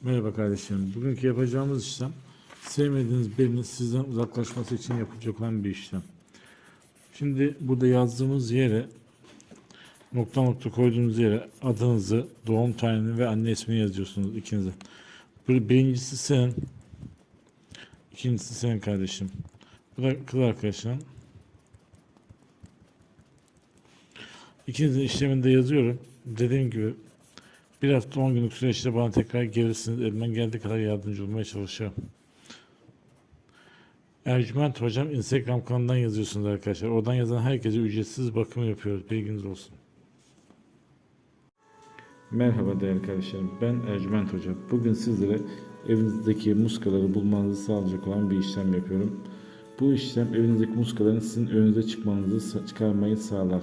Merhaba kardeşlerim. Bugünkü yapacağımız işlem sevmediğiniz birinin sizden uzaklaşması için yapılacak olan bir işlem. Şimdi burada yazdığımız yere nokta nokta koyduğunuz yere adınızı, doğum tarihini ve anne ismini yazıyorsunuz ikinize. Bir- Birincisi senin, ikincisi senin kardeşim. Bu da kız arkadaşın. İkinizin işleminde yazıyorum. Dediğim gibi bir hafta 10 günlük süreçte bana tekrar gelirsiniz. Elimden geldiği kadar yardımcı olmaya çalışacağım. Ercüment Hocam Instagram kanalından yazıyorsunuz arkadaşlar. Oradan yazan herkese ücretsiz bakım yapıyoruz. Bilginiz olsun. Merhaba değerli kardeşlerim. Ben Ercüment Hoca. Bugün sizlere evinizdeki muskaları bulmanızı sağlayacak olan bir işlem yapıyorum. Bu işlem evinizdeki muskaların sizin önünüze çıkmanızı çıkarmayı sağlar.